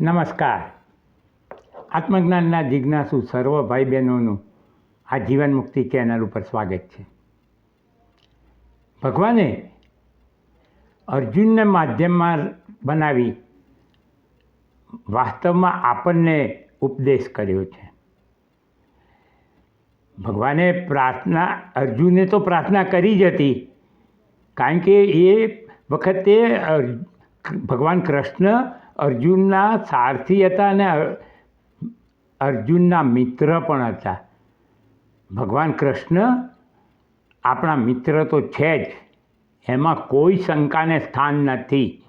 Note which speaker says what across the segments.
Speaker 1: નમસ્કાર. આત્મજ્ઞાનના જિજ્ઞાસુ સર્વ ભાઈ બહેનોનું આ જીવન મુક્તિ ચેનલ ઉપર સ્વાગત છે. ભગવાને અર્જુનને માધ્યમમાં બનાવી વાસ્તવમાં આપણને ઉપદેશ કર્યો છે. ભગવાને પ્રાર્થના, અર્જુને તો પ્રાર્થના કરી જ હતી. કારણ કે એ વખતે ભગવાન કૃષ્ણ અર્જુનના સારથી હતા અને અર્જુનના મિત્ર પણ હતા. ભગવાન કૃષ્ણ આપણા મિત્ર તો છે જ, એમાં કોઈ શંકાને સ્થાન નથી.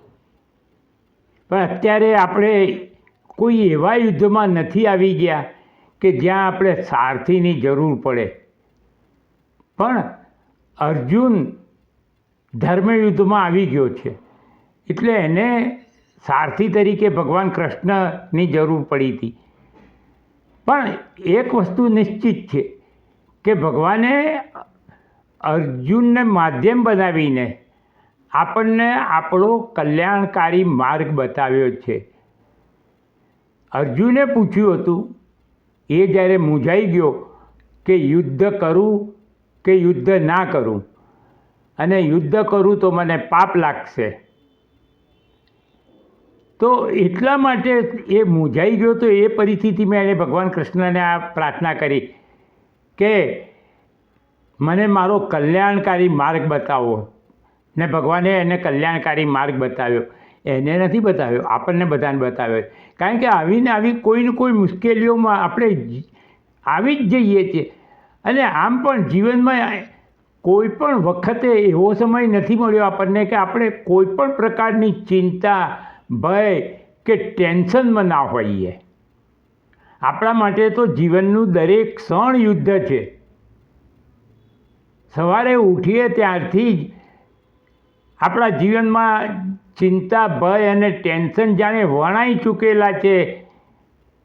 Speaker 1: પણ અત્યારે આપણે કોઈ એવા યુદ્ધમાં નથી આવી ગયા કે જ્યાં આપણે સારથીની જરૂર પડે. પણ અર્જુન ધર્મયુદ્ધમાં આવી ગયો છે. એટલે એને સારથી તરીકે ભગવાન કૃષ્ણની જરૂર પડી હતી. પણ એક વસ્તુ નિશ્ચિત છે કે ભગવાને અર્જુનને માધ્યમ બનાવીને આપણને આપણો કલ્યાણકારી માર્ગ બતાવ્યો છે. અર્જુને પૂછ્યું હતું, એ જ્યારે મૂંઝાઈ ગયો કે યુદ્ધ કરું કે યુદ્ધ ના કરું? અને યુદ્ધ કરું તો મને પાપ લાગશે. તો એટલા માટે એ મૂંઝાઈ ગયો તો એ પરિસ્થિતિમાં એણે ભગવાન કૃષ્ણને આ પ્રાર્થના કરી કે મને મારો કલ્યાણકારી માર્ગ બતાવો. ને ભગવાને એને કલ્યાણકારી માર્ગ બતાવ્યો. એને નથી બતાવ્યો, આપણને બધાને બતાવ્યો. કારણ કે આવીને આવી કોઈ ને કોઈ મુશ્કેલીઓમાં આપણે આવી જ જઈએ છીએ. અને આમ પણ જીવનમાં કોઈ પણ વખતે એવો સમય નથી મળ્યો આપણને કે આપણે કોઈ પણ પ્રકારની ચિંતા ભય કે ટેન્શનમાં ના હોઈએ. આપણા માટે તો જીવનનું દરેક ક્ષણ યુદ્ધ છે. સવારે ઉઠીએ ત્યારથી જ આપણા જીવનમાં ચિંતા, ભય અને ટેન્શન જાણે વણાઈ ચૂકેલા છે.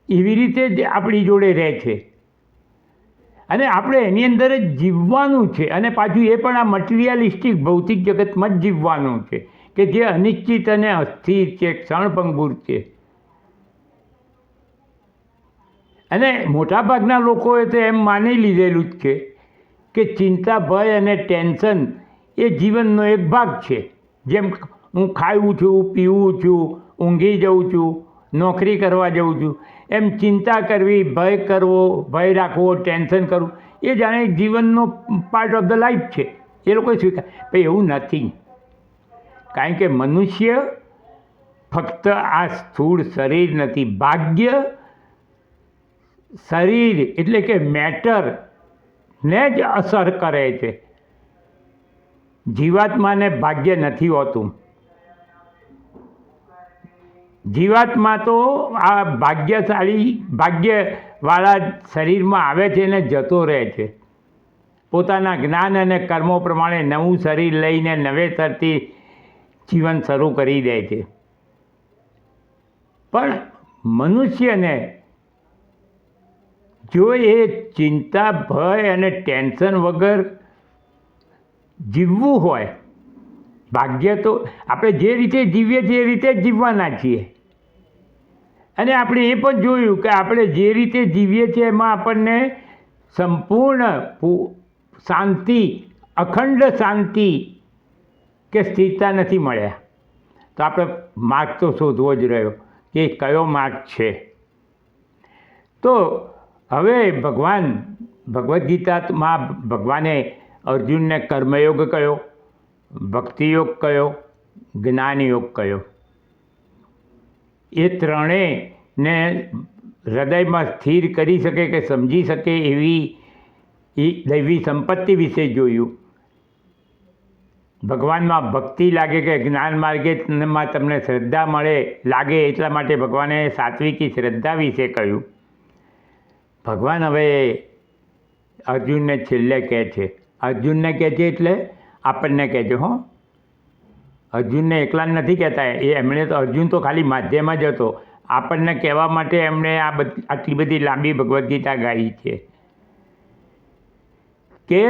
Speaker 1: એવી રીતે જ આપણી જોડે રહે છે. અને આપણે એની અંદર જ જીવવાનું છે અને પાછું એ પણ આ મટીરિયાલિસ્ટિક ભૌતિક જગતમાં જ જીવવાનું છે. કે જે અનિશ્ચિત અને અસ્થિર છે, ક્ષણભંગુર છે. અને મોટાભાગના લોકોએ તો એમ માની લીધેલું જ છે કે ચિંતા, ભય અને ટેન્શન એ જીવનનો એક ભાગ છે. જેમ હું ખાઉં છું, પીવું છું, ઊંઘી જઉં છું, નોકરી કરવા જઉં છું, એમ ચિંતા કરવી, ભય કરવો, ભય રાખવો, ટેન્શન કરવું એ જાણે જીવનનો પાર્ટ ઓફ ધ લાઈફ છે. એ લોકો સ્વીકાર ભાઈ, એવું નથી. કારણ કે મનુષ્ય ફક્ત આ સ્થૂળ શરીર નથી, ભાગ્ય શરીર એટલે કે મેટર ને જ અસર કરે છે. જીવાત્માને ભાગ્ય નથી હોતું. જીવાત્મા તો આ ભાગ્યશાળી, ભાગ્યવાળા શરીરમાં આવે છે ને જતો રહે છે. પોતાના જ્ઞાન અને કર્મો પ્રમાણે નવું શરીર લઈને નવેસરથી જીવન શરૂ કરી દે છે. પણ મનુષ્યને જો એ ચિંતા, ભય અને ટેન્શન વગર જીવવું હોય, ભાગ્ય તો આપણે જે રીતે જીવીએ છીએ એ રીતે જ જીવવાના છીએ. અને આપણે એ પણ જોયું કે આપણે જે રીતે જીવીએ છીએ એમાં આપણને સંપૂર્ણ શાંતિ, અખંડ શાંતિ કે સ્થિરતા નથી મળ્યા તો આપણે માર્ગ તો શોધવો જ રહ્યો કે કયો માર્ગ છે. તો હવે ભગવાન, ભગવદ્ ગીતામાં ભગવાને અર્જુનને કર્મયોગ કયો, ભક્તિયોગ કયો, જ્ઞાનયોગ કયો. એ ત્રણેયને હૃદયમાં સ્થિર કરી શકે કે સમજી શકે એવી દૈવી સંપત્તિ વિશે જોયું. ભગવાનમાં ભક્તિ લાગે કે જ્ઞાન માર્ગેમાં તમને શ્રદ્ધા મળે, લાગે એટલા માટે ભગવાને સાત્વિકી શ્રદ્ધા વિશે કહ્યું. ભગવાન હવે અર્જુનને છેલ્લે કહે છે. અર્જુનને કહે છે એટલે આપણને કહે છે, હો. અર્જુનને એકલા નથી કહેતા. એ એમણે તો, અર્જુન તો ખાલી માધ્યમ જ હતો. આપણને કહેવા માટે એમણે આ બધી, આટલી બધી લાંબી ભગવદ્ ગીતા ગાઈ છે. કે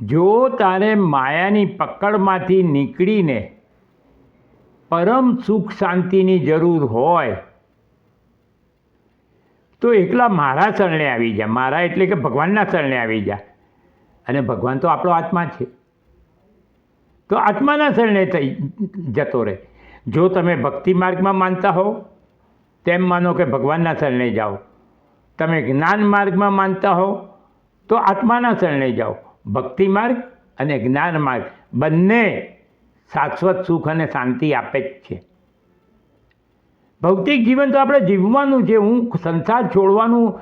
Speaker 1: જો તારે માયાની પકડમાંથી નીકળીને પરમ સુખ શાંતિની જરૂર હોય, તો એકલા મારા શરણે આવી જા. મારા એટલે કે ભગવાનના શરણે આવી જા. અને ભગવાન તો આપણો આત્મા છે. તો આત્માના શરણે થઈ જતો રહે. જો તમે ભક્તિ માર્ગમાં માનતા હો તેમ માનો કે ભગવાનના શરણે જાઓ. તમે જ્ઞાન માર્ગમાં માનતા હો તો આત્માના શરણે જાઓ. ભક્તિ માર્ગ અને જ્ઞાન માર્ગ. બંને શાશ્વત સુખ અને શાંતિ આપે જ છે. ભૌતિક જીવન તો આપણે જીવવાનું છે. હું સંસાર છોડવાનું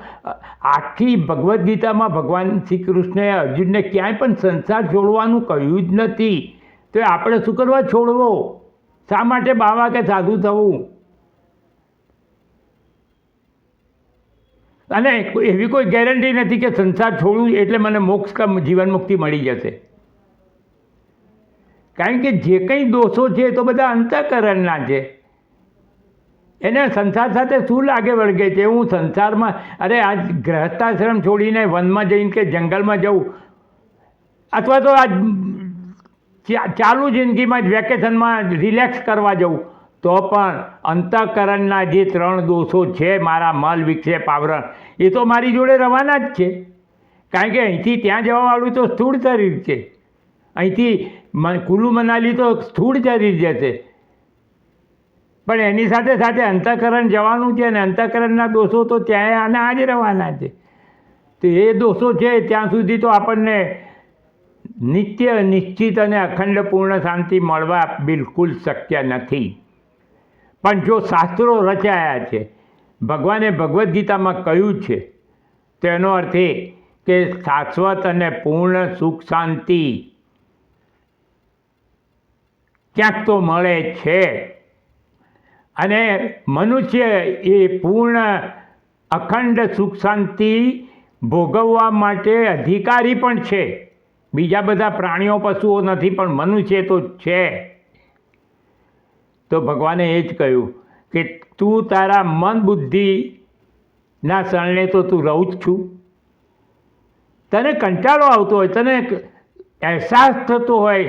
Speaker 1: આખી ભગવદ્ ગીતામાં ભગવાન શ્રી કૃષ્ણએ અર્જુનને ક્યાંય પણ સંસાર છોડવાનું કહ્યું જ નથી. તો આપણે શું કરવા છોડવો? શા માટે બાવા કે સાધુ થવું? અને એવી કોઈ ગેરંટી નથી કે સંસાર છોડવું એટલે મને મોક્ષ કે જીવન મુક્તિ મળી જશે. કારણ કે જે કંઈ દોષો છે તો બધા અંતઃકરણના છે. એને સંસાર સાથે શું લાગે વળગે છે? હું સંસારમાં, અરે આ ગ્રહસ્થાશ્રમ છોડીને વનમાં જઈને કે જંગલમાં જવું અથવા તો આ ચાલુ જિંદગીમાં જ વેકેશનમાં રિલેક્સ કરવા જવું તો પણ અંતઃકરણના જે ત્રણ દોષો છે મારા મલ, વિક્ષેપ, આવરણ, એ તો મારી જોડે રવાના જ છે. કારણ કે અહીંથી ત્યાં જવાવાળું તો સ્થૂળ શરીર છે. અહીંથી કુલુ મનાલી તો સ્થૂળ શરીર જશે પણ એની સાથે સાથે અંતઃકરણ જવાનું છે અને અંતઃકરણના દોષો તો ત્યાં અને આ જ રહેવાના છે. તો એ દોષો છે ત્યાં સુધી તો આપણને નિત્ય, નિશ્ચિત અને અખંડ પૂર્ણ શાંતિ મળવા બિલકુલ શક્ય નથી. પણ જો શાસ્ત્રો રચાયા છે, ભગવાને ભગવદ્ ગીતામાં કહ્યું છે, તેનો અર્થ એ કે શાશ્વત અને પૂર્ણ સુખ શાંતિ ક્યાંક તો મળે છે. અને મનુષ્ય એ પૂર્ણ અખંડ સુખ શાંતિ ભોગવવા માટે અધિકારી પણ છે. બીજા બધા પ્રાણીઓ, પશુઓ નથી, પણ મનુષ્ય તો છે. તો ભગવાને એ જ કહ્યું કે તું તારા મન બુદ્ધિના શરણે તો તું રહું જ છું. તને કંટાળો આવતો હોય, તને અહેસાસ થતો હોય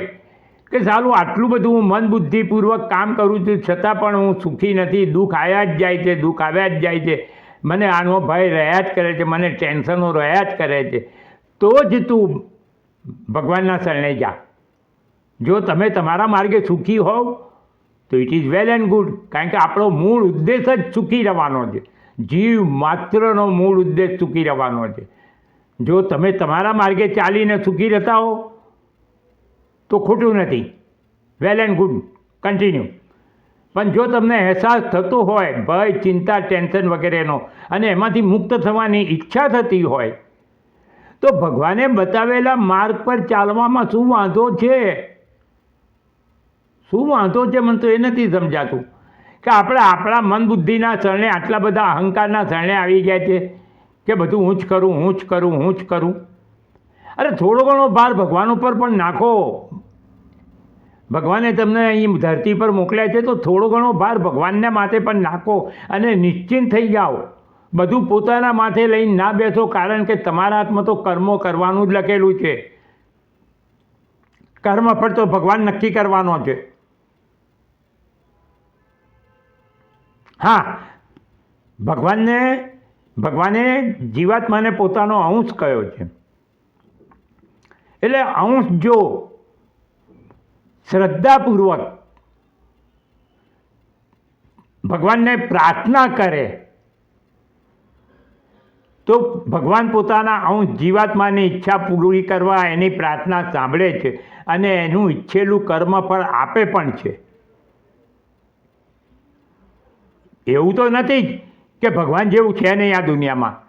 Speaker 1: કે સારું આટલું બધું હું મન બુદ્ધિપૂર્વક કામ કરું છું, છતાં પણ હું સુખી નથી, દુઃખ આવ્યા જ જાય છે, દુઃખ આવ્યા જ જાય છે. મને આનો ભય રહ્યા જ કરે છે, મને ટેન્શનો રહ્યા જ કરે છે. તો જ તું ભગવાનના શરણે જા. જો તમે તમારા માર્ગે સુખી હોવ તો it is well and good કારણ કે આપણો મૂળ ઉદ્દેશ જ સુખી રહેવાનો છે. જીવ માત્રનો મૂળ ઉદ્દેશ સુખી રહેવાનો છે. જો તમે તમારા માર્ગે ચાલીને સુખી રહેતા હો, તો ખોટું નથી. વેલ એન્ડ ગુડ કન્ટિન્યુ પણ જો તમને અહેસાસ થતો હોય, ભય, ચિંતા ટેન્શન વગેરેનો, અને એમાંથી મુક્ત થવાની ઈચ્છા થતી હોય, તો ભગવાને બતાવેલા માર્ગ પર ચાલવામાં શું વાંધો છે? શું વાંધો છે? મને તો એ નથી સમજાતું કે આપણે આપણા મન બુદ્ધિના શરણે આટલા બધા અહંકારના શરણે આવી ગયા છે કે બધું હું જ કરું, હું જ કરું, હું જ કરું. અરે થોડો ઘણો ભાર ભગવાન ઉપર પણ નાખો. ભગવાને તમને અહીં ધરતી પર મોકલ્યા છે તો થોડો ઘણો ભાર ભગવાનને માથે પણ નાખો અને નિશ્ચિંત થઈ જાઓ. બધું પોતાના માથે લઈને ના બેસો કારણ કે તમારા હાથમાં તો કર્મો કરવાનું જ લખેલું છે. કર્મ પર તો ભગવાન નક્કી કરવાનો છે. હા. ભગવાનને, ભગવાને જીવાત્માને પોતાનો અંશ કયો છે? એટલે અંશ જો શ્રદ્ધાપૂર્વક ભગવાનને પ્રાર્થના કરે, તો ભગવાન પોતાના અંશ જીવાત્માની ઈચ્છા પૂરી કરવા એની પ્રાર્થના સાંભળે છે અને એનું ઈચ્છેલું કર્મ પણ આપે પણ છે. એવું તો નથી જ કે ભગવાન જેવું છે નહીં આ દુનિયામાં.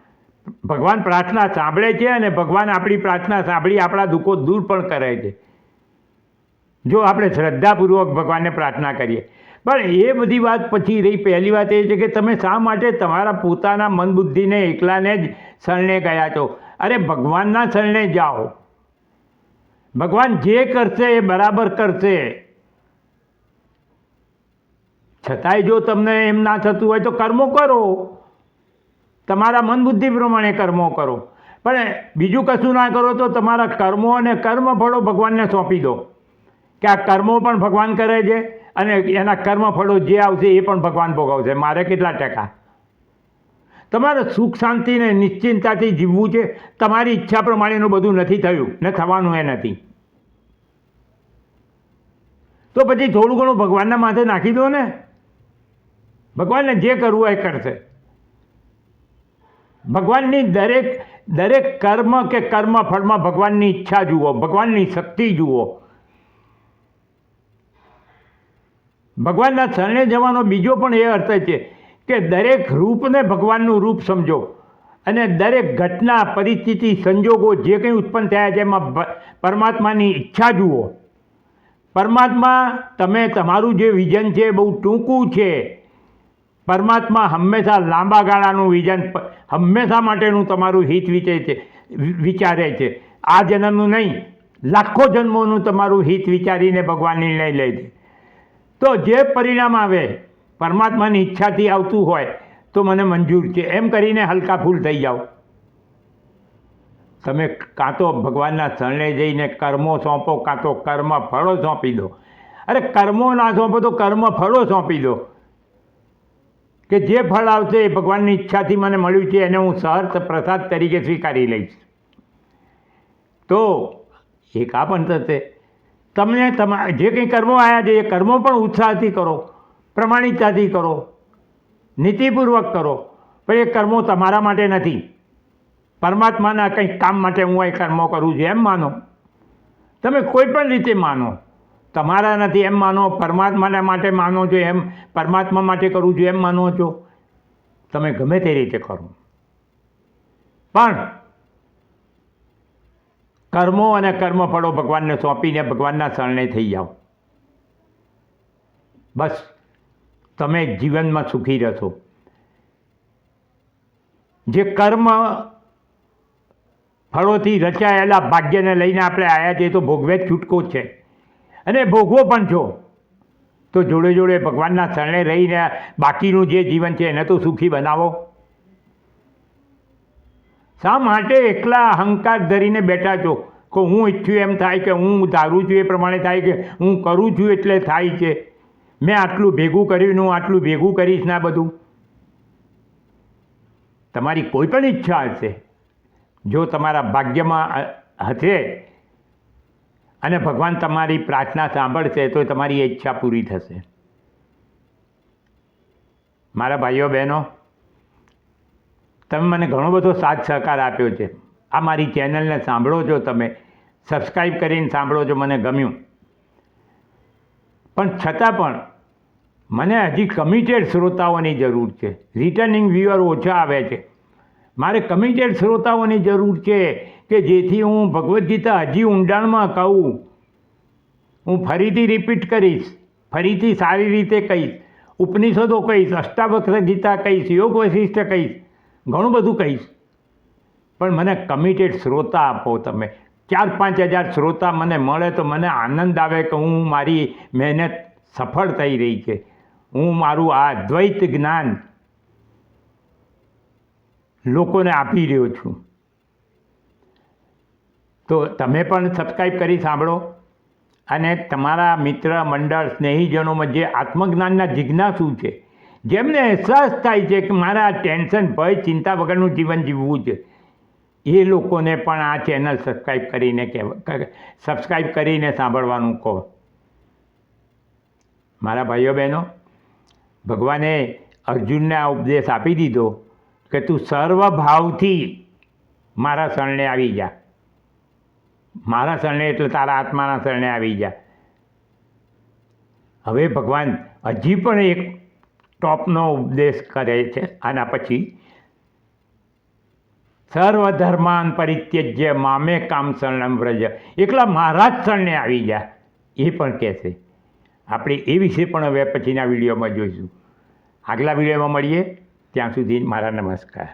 Speaker 1: ભગવાન પ્રાર્થના સાંભળે છે અને ભગવાન આપણી પ્રાર્થના સાંભળી આપણા દુઃખો દૂર પણ કરે છે. જો આપણે શ્રદ્ધાપૂર્વક ભગવાનને પ્રાર્થના કરીએ. પણ એ બધી વાત પછી રહી પહેલી વાત એ છે કે તમે શા માટે તમારા પોતાના મન બુદ્ધિને એકલાને જ શરણે ગયા છો? અરે ભગવાનના શરણે જાઓ. ભગવાન જે કરશે એ બરાબર કરશે. છતાંય જો તમને એમ ના થતું હોય તો કર્મો કરો. તમારા મન બુદ્ધિ પ્રમાણે કર્મો કરો. પણ બીજું કશું ના કરો તો તમારા કર્મો અને કર્મફળો ભગવાનને સોંપી દો. કે આ કર્મો પણ ભગવાન કરે છે અને એના કર્મફળો જે આવશે એ પણ ભગવાન ભોગવશે. મારે કેટલા ટકા? તમારે સુખ શાંતિને નિશ્ચિંતતાથી જીવવું છે. તમારી ઈચ્છા પ્રમાણેનું બધું નથી થયું. ને થવાનું એ નથી. તો પછી થોડું ઘણું ભગવાનના માથે નાખી દો ને. ભગવાનને જે કરવું એ કરશે ભગવાનની દરેક દરેક કર્મ કે કર્મ ફળમાં ભગવાનની ઈચ્છા જુઓ, ભગવાનની શક્તિ જુઓ. ભગવાનના શરણે જવાનો બીજો પણ એ અર્થ છે કે દરેક રૂપને ભગવાનનું રૂપ સમજો અને દરેક ઘટના, પરિસ્થિતિ, સંજોગો જે કંઈ ઉત્પન્ન થયા છે એમાં પરમાત્માની ઈચ્છા જુઓ. પરમાત્મા, તમે તમારું જે વિઝન છે બહુ ટૂંકું છે. પરમાત્મા હંમેશા લાંબા ગાળાનું વિઝન હંમેશા માટેનું તમારું હિત વિચે છે વિચારે છે. આ જન્મનું નહીં, લાખો જન્મોનું તમારું હિત વિચારીને ભગવાન નિર્ણય લે છે. તો જે પરિણામ આવે, પરમાત્માની ઈચ્છાથી આવતું હોય, તો મને મંજૂર છે. એમ કરીને હલકા ફૂલ થઈ જાઓ. તમે કાં તો ભગવાનના શરણે જઈને કર્મો સોંપો, કાં તો કર્મ ફળો સોંપી દો. અરે કર્મો ના સોંપો તો કર્મ ફળો સોંપી દો. કે જે ફળ આવશે એ ભગવાનની ઈચ્છાથી મને મળ્યું છે, એને હું સહર્થ પ્રસાદ તરીકે સ્વીકારી લઈશ. તો એક આ પણ થશે. તમને તમા, જે કંઈ કર્મો આવ્યા છે, એ કર્મો પણ ઉત્સાહથી કરો, પ્રમાણિકતાથી કરો, નીતિપૂર્વક કરો, પણ એ કર્મો તમારા માટે નથી. પરમાત્માના કંઈક કામ માટે હું એ કર્મો કરું છું, એમ માનો. તમે કોઈ પણ રીતે માનો. તમારા નથી એમ માનો, પરમાત્માના માટે માનો છો એમ, પરમાત્મા માટે કરું છું એમ માનો છો. તમે ગમે તે રીતે કરો. પણ કર્મો અને કર્મફળો ભગવાનને સોંપીને ભગવાનના શરણે થઈ જાઓ. બસ, તમે જીવનમાં સુખી રહેશો. જે કર્મ ફળોથી રચાયેલા ભાગ્યને લઈને આપણે આવ્યા છીએ તો ભોગવે છૂટકો છે. અને ભોગવો પણ છો. તો જોડે જોડે ભગવાનના શરણે રહીને બાકીનું જે જીવન છે એને તો સુખી બનાવો. શા માટે એકલા અહંકાર ધરીને બેઠા છો? કે હું ઈચ્છું એમ થાય કે હું ધારું છું એ પ્રમાણે થાય કે હું કરું છું એટલે થાય છે. મેં આટલું ભેગું કર્યું હું આટલું ભેગું કરીશ ના બધું. તમારી કોઈ પણ ઈચ્છા હશે. જો તમારા ભાગ્યમાં હશે અને ભગવાન તમારી પ્રાર્થના સાંભળશે, તો તમારી ઈચ્છા પૂરી થશે. મારા ભાઈઓ, બહેનો, તમે મને ઘણો બધો સાથ સહકાર આપ્યો છે. આ મારી ચેનલને સાંભળો છો તમે. સબસ્ક્રાઈબ કરીને સાંભળો છો મને ગમ્યું. પણ છતાં પણ મને હજી કમિટેડ શ્રોતાઓની જરૂર છે. રિટર્નિંગ વ્યૂઅર ઓછા આવે છે. મારે કમિટેડ શ્રોતાઓની જરૂર છે. કે જેથી હું ભગવદ્ ગીતા હજી ઊંડાણમાં કહું. હું ફરીથી રિપીટ કરીશ, ફરીથી સારી રીતે કહીશ, ઉપનિષદો કહીશ, અષ્ટાવક્ર ગીતા કહીશ, યોગ વશિષ્ઠ કહીશ, ઘણું બધું કહીશ. પણ મને કમિટેડ શ્રોતા આપો તમે. ચાર પાંચ હજાર શ્રોતા મને મળે તો મને આનંદ આવે કે હું મારી મહેનત સફળ થઈ રહી છે. હું મારું આ દ્વૈત જ્ઞાન લોકોને આપી રહ્યો છું. તો તમે પણ સબસ્ક્રાઈબ કરી સાંભળો. અને તમારા મિત્ર, મંડળ, સ્નેહીજનોમાં જે આત્મજ્ઞાનના જિજ્ઞાસુ છે, જેમને અહેસાસ થાય છે કે મારા ટેન્શન, ભય, ચિંતા વગરનું જીવન જીવવું છે, એ લોકોને પણ આ ચેનલ સબસ્ક્રાઈબ કરીને કહેવા સબસ્ક્રાઈબ કરીને સાંભળવાનું કહો. મારા ભાઈઓ બહેનો, ભગવાને અર્જુનને આ ઉપદેશ આપી દીધો કે તું સર્વભાવથી મારા શરણે આવી જા. મારા શરણે એટલે તારા આત્માના શરણે આવી જા. હવે ભગવાન હજી પણ એક ટોપનો ઉપદેશ કરે છે. આના પછી, સર્વધર્માન પરિત્યજ્ય, મામે કામ શરણમ વ્રજ. એકલા મારા જ શરણે આવી જા. એ પણ કહેશે આપણે એ વિશે પણ હવે પછીના વિડીયોમાં જોઈશું. આગલા વિડીયોમાં મળીએ. ત્યાં સુધી મારા નમસ્કાર.